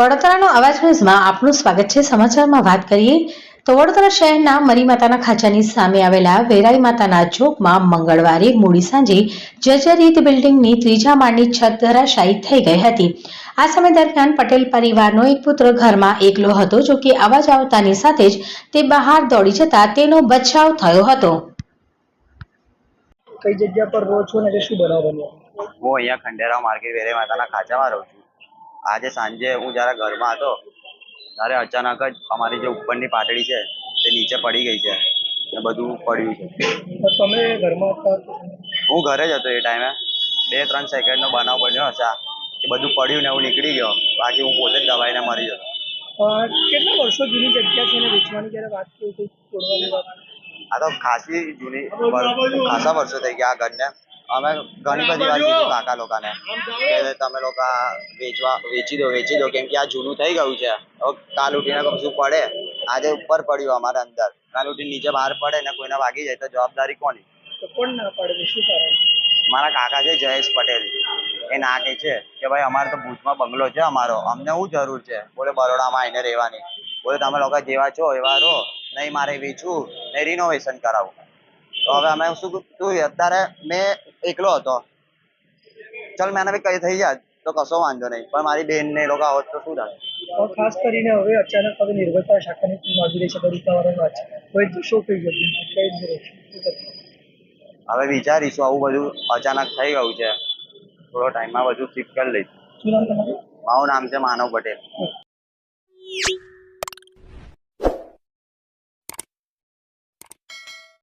વડોદરાનો અવાજ ન્યૂઝમાં આપનું સ્વાગત છે. સમાચારમાં વાત કરીએ તો વડોદરા શહેરના મરી માતાના ખાંચાની સામે આવેલા વેરાઈ માતાના ચોકમાં મંગળવારે મોડી સાંજે જર્જરિત બિલ્ડિંગની ત્રીજા માળની છત ધરાશાયી થઈ ગઈ હતી. આ સમય દરમિયાન પટેલ પરિવારનો એક પુત્ર ઘરમાં એકલો હતો જો કે અવાજ આવતાની સાથે જ તે બહાર દોડી જતા તેનો બચાવ થયો હતો. કઈ જગ્યા પર રહો છો ને શું બનાવ બન્યો હું અહીંયા ખંડેરાવ માર્કેટ વેરાઈ માતાના ખાંચામાં રહું છું. આજે સાંજે હું જ્યારે ઘરમાં હતો ત્યારે અચાનક જ અમારી જે ઉપરની પાટડી છે તે નીચે પડી ગઈ છે ને બધું પડ્યું છે. તમે ઘરમાં હતા હું ઘરે જ હતો એ ટાઈમે. બે ત્રણ સેકન્ડનો બનાવ બન્યો હશે. કે બધું પડ્યું ને હું નીકળી ગયો. બાકી હું પોતે જ દબાઈને મરી જતો કેટલા વર્ષો જૂની જગ્યા છે ને વેચવાની? જ્યારે વાત કરી હતી આ તો ખાસી જૂની ખાસા વર્ષો થઈ ગયા આ ઘરને. અમે ઘણી બધી વાર કીધું કાકા લોકોને કે તમે લોકો વેચવા વેચી દો વેચી દો કેમ કે આ જૂનું થઈ ગયું છે. કાલ ઉઠીને કશું પડે. આજે ઉપર પડ્યું અમારે અંદર. કાલ ઉઠીને નીચે બહાર પડે ને કોઈને વાગી જાય તો જવાબદારી કોની? કોણ ના પડે શું કારણ? મારા કાકા છે જયેશ પટેલ. એ ના કે છે કે ભાઈ અમારે તો ભુજમાં બંગલો છે અમારો. અમને શું જરૂર છે? બોલે બરોડામાં આવીને રહેવાની. બોલે તમે લોકો જેવા છો એવા રહો. નહીં મારે વેચવું નહીં રિનોવેશન કરાવવું તો હવે અમે શું તું અત્યારે મેં એકલો હતો. ચલ મેં બી કઈ થઈ જાય તો કશો વાંધો નહીં. પણ મારી બેન ને લોકો આવત તો શું થાય? ખાસ કરીને હવે અચાનક હવે નિર્ભરતા શાખાની રહી છે દરિતાવાળાની વાત છે હવે શું થઈ ગયું કઈ? હવે વિચારીશું આવું બધું અચાનક થઈ ગયું છે. થોડો ટાઈમમાં બધું શિફ્ટ કરી લઈશું. મારું નામ છે માનવ પટેલ.